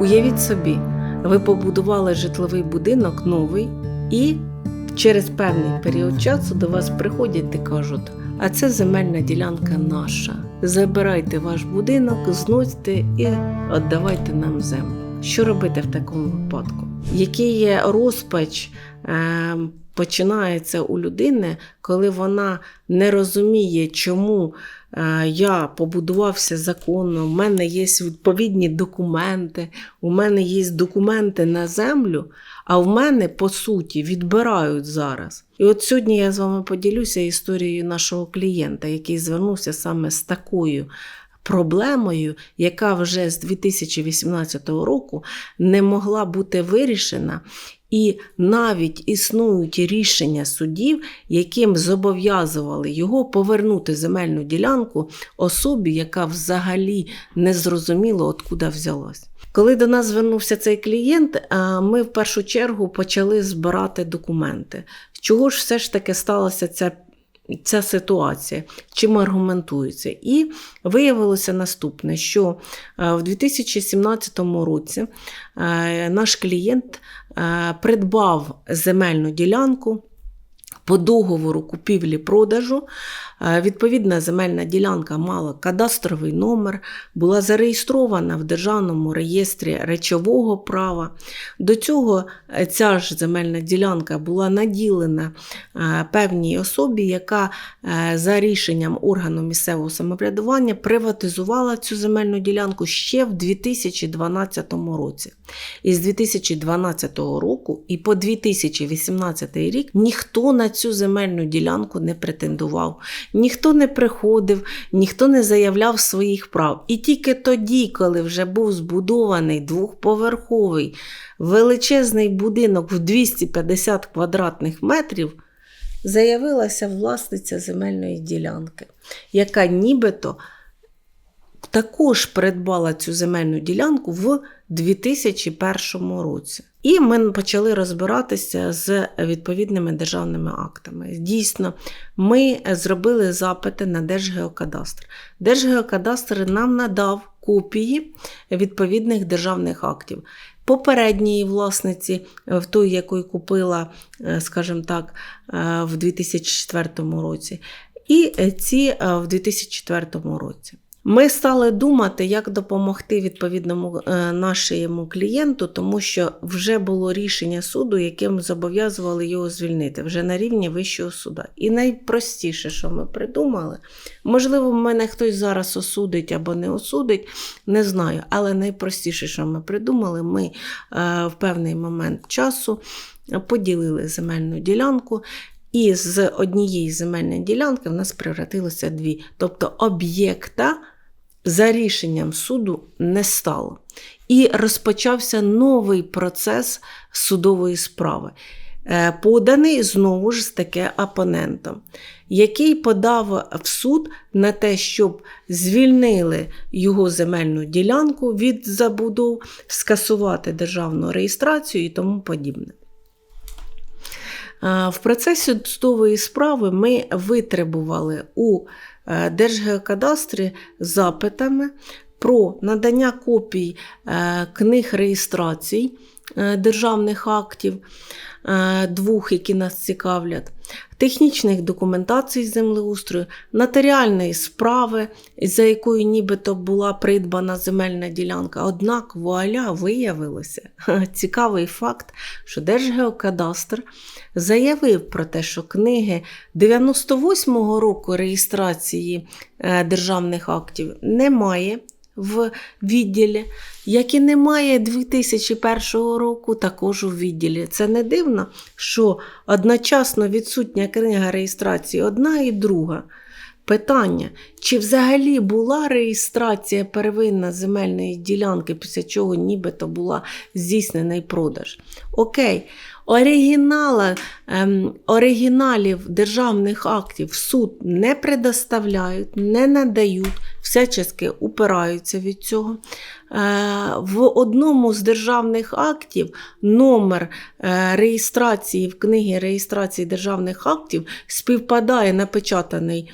Уявіть собі, ви побудували житловий будинок новий, і через певний період часу до вас приходять і кажуть, а це земельна ділянка наша. Забирайте ваш будинок, зносьте і віддавайте нам землю. Що робити в такому випадку? Який є розпач е, починається у людини, коли вона не розуміє, чому е, я побудувався законно, у мене є відповідні документи, у мене є документи на землю, а в мене, по суті, відбирають зараз. І от сьогодні я з вами поділюся історією нашого клієнта, який звернувся саме з такою проблемою, яка вже з 2018 року не могла бути вирішена. І навіть існують рішення судів, яким зобов'язували його повернути земельну ділянку особі, яка взагалі не зрозуміла, откуда взялась. Коли до нас звернувся цей клієнт, ми в першу чергу почали збирати документи. Чого ж все ж таки сталася ця ця ситуація, чим аргументується. І виявилося наступне, що е, в 2017 році е, наш клієнт е, придбав земельну ділянку. По договору купівлі-продажу е, відповідна земельна ділянка мала кадастровий номер, була зареєстрована в Державному реєстрі речового права. До цього е, ця ж земельна ділянка була наділена е, певній особі, яка за рішенням органу місцевого самоврядування приватизувала цю земельну ділянку ще в 2012 році. І з 2012 року і по 2018 рік ніхто на цю земельну ділянку не претендував, ніхто не приходив, ніхто не заявляв своїх прав. І тільки тоді, коли вже був збудований двохповерховий величезний будинок в 250 квадратних метрів, заявилася власниця земельної ділянки, яка нібито також придбала цю земельну ділянку в 2001 році. І ми почали розбиратися з відповідними державними актами. Дійсно, ми зробили запити на Держгеокадастр. Держгеокадастр нам надав копії відповідних державних актів. Попередньої власниці, в той, якої купила, скажімо так, в 2004 році, і ці в 2004 році. Ми стали думати, як допомогти відповідному е, нашому клієнту, тому що вже було рішення суду, яким зобов'язували його звільнити вже на рівні вищого суда. І найпростіше, що ми придумали, можливо, мене хтось зараз осудить або не осудить, не знаю. Але найпростіше, що ми придумали, ми е, в певний момент часу поділили земельну ділянку. І з однієї земельної ділянки в нас превратилося дві. Тобто об'єкта за рішенням суду не стало. І розпочався новий процес судової справи, е, поданий знову ж таки опонентом, який подав в суд на те, щоб звільнили його земельну ділянку від забудов, скасувати державну реєстрацію і тому подібне. Е, В процесі судової справи ми витребували у Держгеокадастрі запитами про надання копій е, книг реєстрацій державних актів, двох, які нас цікавлять, технічних документацій землеустрою, нотаріальної справи, за якою нібито була придбана земельна ділянка. Однак вуаля виявилося цікавий факт, що Держгеокадастр заявив про те, що книги 98-го року реєстрації е, державних актів немає в відділі, як і немає 2001 року також у відділі. Це не дивно, що одночасно відсутня книга реєстрації одна і друга. Питання, чи взагалі була реєстрація первинна земельної ділянки, після чого нібито була здійснений продаж? Окей, оригінала, ем, оригіналів державних актів суд не предоставляють, не надають, всячески упираються від цього. Е, в одному з державних актів номер е, реєстрації в книгі реєстрації державних актів співпадає напечатаний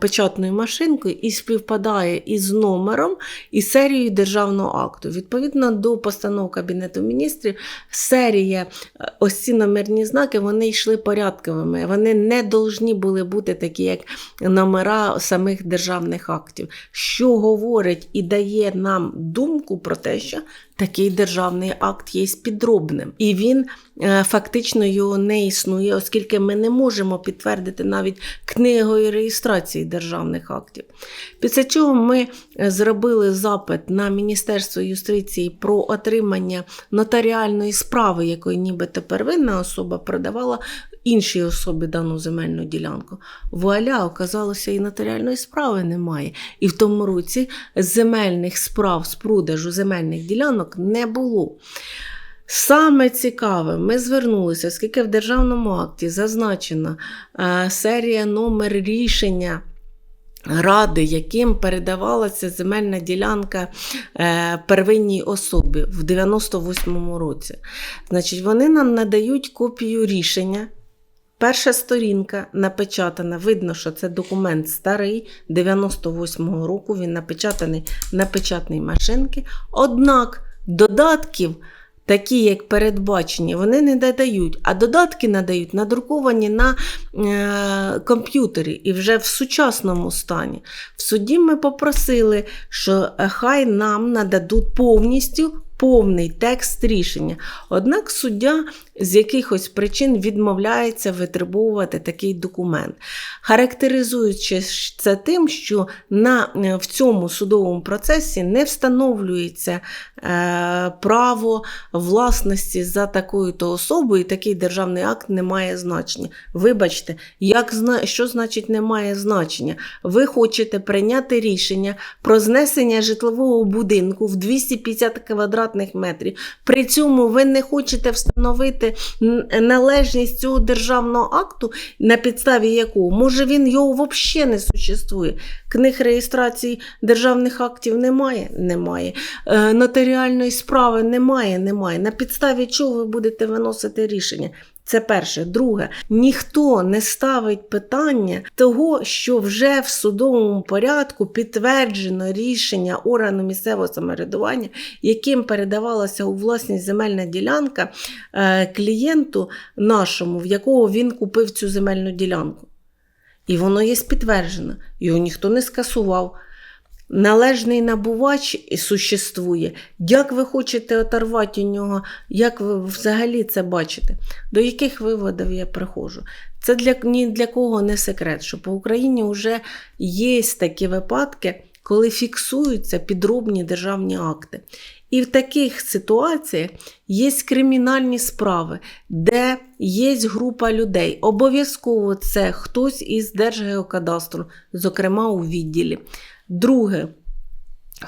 печатною машинкою і співпадає із номером і серією державного акту. Відповідно до постанов Кабінету міністрів, серія, е, ось ці номерні знаки, вони йшли порядковими. Вони не должні були бути такі, як номера самих державних актів, що говорить і дає нам думку про те, що такий державний акт є підробним. І він е, фактично його не існує, оскільки ми не можемо підтвердити навіть книгою реєстрації державних актів. Після чого ми е, зробили запит на Міністерство юстиції про отримання нотаріальної справи, якої нібито первинна особа продавала іншій особі дану земельну ділянку. Вуаля, оказалося, і нотаріальної справи немає. І в тому році земельних справ з продажу земельних ділянок не було. Саме цікаве, ми звернулися, оскільки в державному акті зазначена е, серія номер рішення. Ради, яким передавалася земельна ділянка е, первинній особі в 98-му році. Значить, вони нам надають копію рішення. Перша сторінка напечатана. Видно, що це документ старий 98-го року. Він напечатаний на печатній машинці. Однак додатків, такі як передбачені, вони не додають, а додатки надають надруковані на е, комп'ютері і вже в сучасному стані. В суді ми попросили, що е, хай нам нададуть повністю. Повний текст рішення. Однак суддя з якихось причин відмовляється витребувати такий документ, характеризуючи це тим, що на, е, в цьому судовому процесі не встановлюється е, право власності за такою то особою, і такий державний акт не має значення. Вибачте, як, що значить не має значення? Ви хочете прийняти рішення про знесення житлового будинку в 250 квадратних метрів. При цьому ви не хочете встановити належність цього державного акту, на підставі якого, може, він його взагалі не существує. Книг реєстрації державних актів немає? Немає. Е, нотаріальної справи немає, немає. На підставі чого ви будете виносити рішення? Це перше. Друге, ніхто не ставить питання того, що вже в судовому порядку підтверджено рішення органу місцевого самоврядування, яким передавалася у власність земельна ділянка е, клієнту нашому, в якого він купив цю земельну ділянку. І воно є підтверджено. Його ніхто не скасував. Належний набувач существує. Як ви хочете оторвати у нього, як ви взагалі це бачите? До яких виводів я приходжу? Це для, ні для кого не секрет, що по Україні вже є такі випадки, коли фіксуються підробні державні акти. І в таких ситуаціях є кримінальні справи, де є група людей. Обов'язково це хтось із Держгеокадастру, зокрема у відділі. Друге,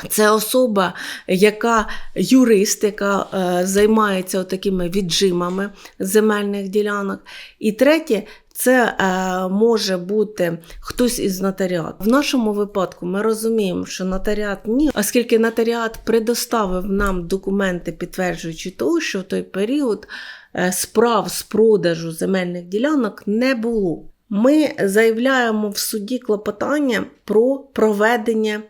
це особа, яка юрист, яка е, займається такими віджимами земельних ділянок. І третє, це е, може бути хтось із нотаріату. В нашому випадку ми розуміємо, що нотаріат ні, оскільки нотаріат предоставив нам документи, підтверджуючи того, що в той період е, справ з продажу земельних ділянок не було. Ми заявляємо в суді клопотання про проведення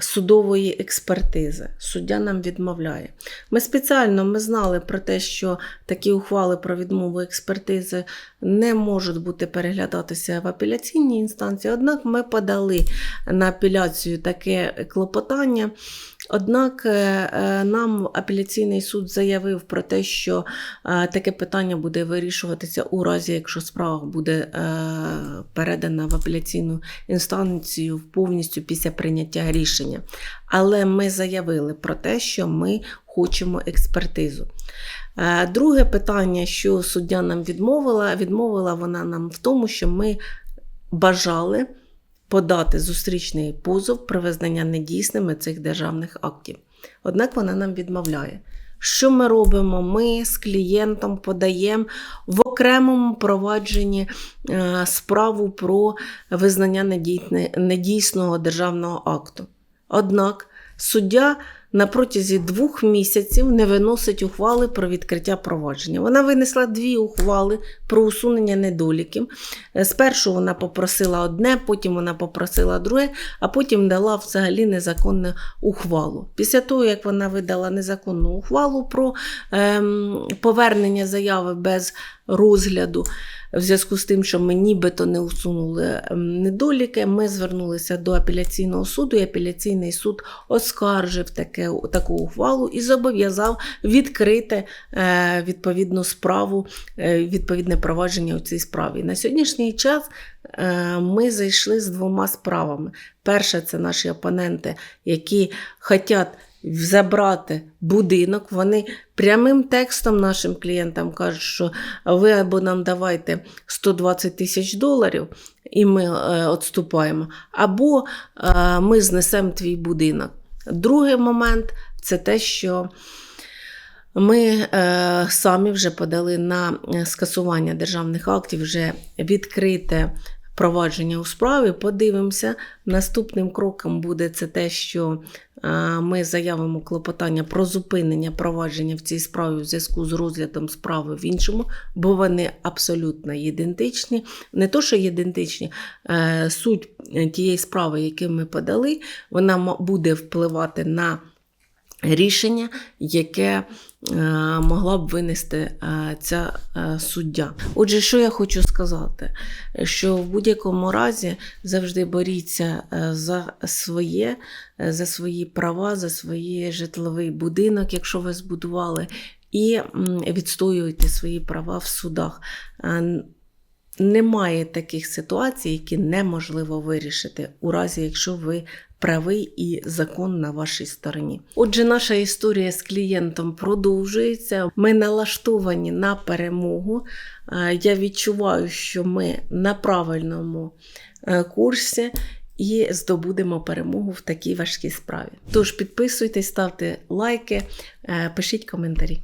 судової експертизи. Суддя нам відмовляє. Ми спеціально ми знали про те, що такі ухвали про відмову експертизи не можуть бути переглядатися в апеляційній інстанції, однак ми подали на апеляцію таке клопотання. Однак е, е, нам апеляційний суд заявив про те, що е, таке питання буде вирішуватися у разі, якщо справа буде передана в апеляційну інстанцію повністю після прийняття рішення. Але ми заявили про те, що ми хочемо експертизу. Друге питання, що суддя нам відмовила, відмовила вона нам в тому, що ми бажали подати зустрічний позов про визнання недійсними цих державних актів. Однак вона нам відмовляє. Що ми робимо? Ми з клієнтом подаємо в окремому провадженні е, справу про визнання недійсного державного акту. Однак суддя на протязі двох місяців не виносить ухвали про відкриття провадження. Вона винесла дві ухвали про усунення недоліків. Е, Спершу вона попросила одне, потім вона попросила друге, а потім дала взагалі незаконну ухвалу. Після того, як вона видала незаконну ухвалу про ем, повернення заяви без розгляду, в зв'язку з тим, що ми нібито не усунули ем, недоліки, ми звернулися до апеляційного суду, і апеляційний суд оскаржив таке, таку ухвалу і зобов'язав відкрити е, відповідну справу, е, відповідне провадження у цій справі. На сьогоднішній час е, ми зайшли з двома справами. Перша це наші опоненти, які хочуть забрати будинок. Вони прямим текстом нашим клієнтам кажуть, що ви або нам давайте 120 тисяч доларів, і ми е, відступаємо, або е, ми знесемо твій будинок. Другий момент це те, що ми е, самі вже подали на е, скасування державних актів, вже відкрите провадження у справі. Подивимося. Наступним кроком буде це те, що ми заявимо клопотання про зупинення провадження в цій справі в зв'язку з розглядом справи в іншому, бо вони абсолютно ідентичні. Не то, що ідентичні, е, суть тієї справи, яку ми подали, вона буде впливати на рішення, яке е, могла б винести е, ця е, суддя. Отже, що я хочу сказати? Що в будь-якому разі завжди боріться е, за своє, е, за свої права, за свій житловий будинок, якщо ви збудували, і відстоюйте свої права в судах. Немає таких ситуацій, які неможливо вирішити, у разі якщо ви правий і закон на вашій стороні. Отже, наша історія з клієнтом продовжується. Ми налаштовані на перемогу. Е, Я відчуваю, що ми на правильному е, курсі. І здобудемо перемогу в такій важкій справі. Тож підписуйтесь, ставте лайки, е, пишіть коментарі.